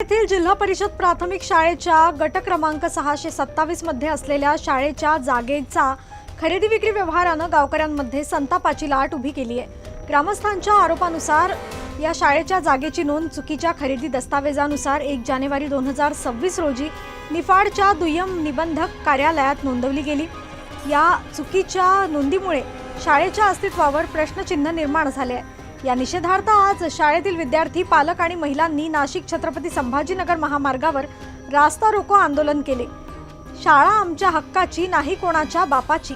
येथील जिल्हा परिषद प्राथमिक शाळेच्या गट क्रमांक सहाशे सत्तावीसमध्ये असलेल्या शाळेच्या जागेचा खरेदी विक्री व्यवहारानं गावकऱ्यांमध्ये संतापाची लाट उभी केली आहे. ग्रामस्थांच्या आरोपानुसार या शाळेच्या जागेची नोंद चुकीच्या खरेदी दस्तावेजानुसार एक जानेवारी दोन हजार सव्वीस रोजी निफाडच्या दुय्यम निबंधक कार्यालयात नोंदवली गेली. या चुकीच्या नोंदीमुळे शाळेच्या अस्तित्वावर प्रश्नचिन्ह निर्माण झाले आहे. या निषेधार्थ आज शाळेतील विद्यार्थी पालक आणि महिलांनी नाशिक छत्रपती संभाजीनगर महामार्गावर रास्ता रोको आंदोलन केले. शाळा आमच्या हक्काची नाही कोणाच्या बापाची.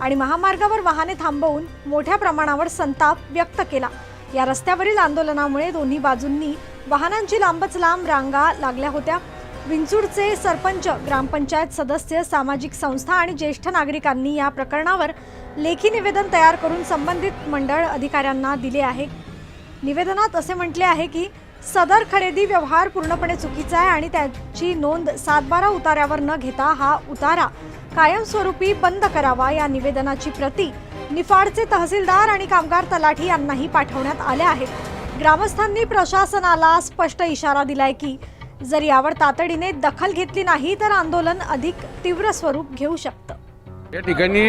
आणि महामार्गावर वाहने थांबवून मोठ्या प्रमाणावर संताप व्यक्त केला. या रस्त्यावरील आंदोलनामुळे दोन्ही बाजूंनी वाहनांची लांबच लांब रांगा लागल्या होत्या. विंचूरचे सरपंच ग्रामपंचायत सदस्य सामाजिक संस्था आणि ज्येष्ठ नागरिकांनी या प्रकरणावर लेखी निवेदन तयार करून संबंधित मंडळ अधिकाऱ्यांना दिले आहे. निवेदनात असे म्हटले आहे की सदर खरेदी व्यवहार पूर्णपणे चुकीचा आहे आणि त्याची नोंद सातबारा उतार्यावर न घेता हा उतारा कायमस्वरूपी बंद करावा या निवेदनाची प्रती निफाडचे तहसीलदार आणि कामगार तलाठी यांनाही पाठवण्यात आल्या आहेत. ग्रामस्थांनी प्रशासनाला स्पष्ट इशारा दिलाय की जर यावर तातडीने दखल घेतली नाही तर आंदोलन अधिक तीव्र स्वरूप घेऊ शकतं. या ठिकाणी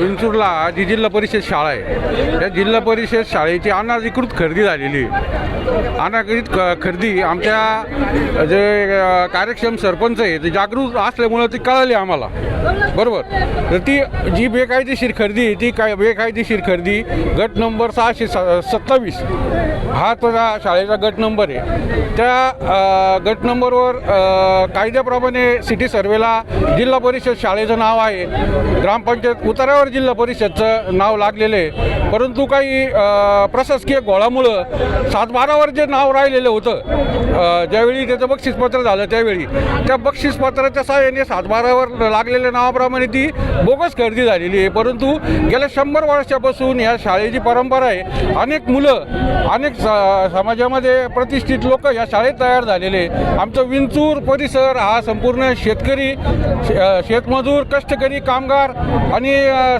विंचूरला जी जिल्हा परिषद शाळा आहे त्या जिल्हा परिषद शाळेची अनाधिकृत खरेदी झालेली आहे. खरेदी आमच्या जे कार्यक्षम सरपंच आहे ते जागरूक असल्यामुळं ती कळाली आम्हाला. बरोबर? तर ती जी बेकायदेशीर खरेदी आहे ती काय बेकायदेशीर खरेदी गट नंबर सहाशे स सत्तावीस. हा त्याचा शाळेचा गट नंबर आहे. त्या गट नंबरवर कायद्याप्रमाणे सिटी सर्वेला जिल्हा परिषद शाळेचं नाव आहे. ग्रामपंचायत उतारावर जिल्हा परिषदचं नाव लागलेलं आहे. परंतु काही अ, प्रशासकीय घोळामुळं सातबारावर जे नाव राहिलेलं होतं ज्यावेळी त्याचं बक्षीसपत्र झालं त्यावेळी त्या बक्षीसपत्राच्या सहाय्याने सातबारावर लागलेल्या नावाप्रमाणे ती बोगस खरेदी झालेली आहे. परंतु गेल्या शंभर वर्षापासून या शाळेची परंपरा आहे. अनेक मुलं अनेक स- समाजामध्ये प्रतिष्ठित लोक या शाळेत तयार झालेले आहे. आमचं विंचूर परिसर हा संपूर्ण शेतकरी शे- शेतमजूर कष्टकरी काम कामगार आणि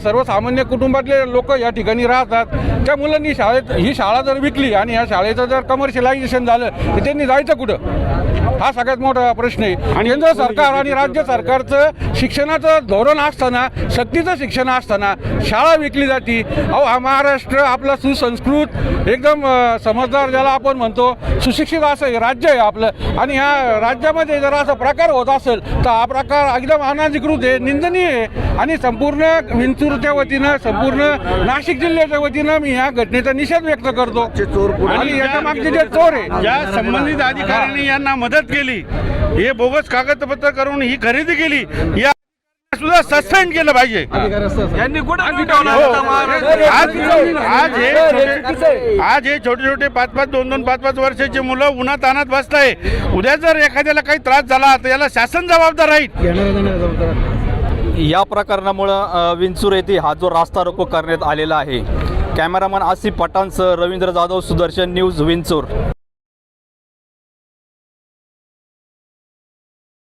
सर्वसामान्य कुटुंबातले लोक या ठिकाणी राहतात. त्या मुलांनी शाळेत ही शाळा जर विकली आणि या शाळेचं जर कमर्शियलायझेशन झालं तर त्यांनी जायचं कुठं? हा सगळ्यात मोठा प्रश्न आहे. आणि केंद्र सरकार आणि राज्य सरकारचं शिक्षणाचं धोरण असताना सक्तीचं शिक्षण असताना शाळा विकली जाती. अहो हा महाराष्ट्र आपला सुसंस्कृत एकदम समजदार ज्याला आपण म्हणतो सुशिक्षित असं हे राज्य आहे आपलं. आणि ह्या राज्यामध्ये जर असा प्रकार होत असेल तर हा प्रकार एकदम अनाधिकृत आहे निंदनीय आहे. आणि संपूर्ण विंचूरच्या वतीनं संपूर्ण नाशिक जिल्ह्याच्या वतीनं मी ह्या घटनेचा निषेध व्यक्त करतो. आणि याच्या मागचे जे चोर आहे ज्या संबंधित अधिकाऱ्यांनी यांना मदत केली हे बोगस कागदपत्र करून ही खरेदी केली. या सुद्धा सस्पेंड केलं पाहिजे. यांनी कुठं आज हे. छोटे- आज हे छोटे छोटे पाच पाच दोन दोन पाच पाच वर्षाचे मुलं उन्हात तानात बसताय. उद्या जर एखाद्याला काही त्रास झाला तर याला शासन जबाबदार राहील. या प्रकरणामुळं विंचूर येथे हा जो रास्ता रोको करण्यात आलेला आहे. कॅमेरामन आसिफ पठाणसह रवींद्र जाधव सुदर्शन न्यूज विंचूर.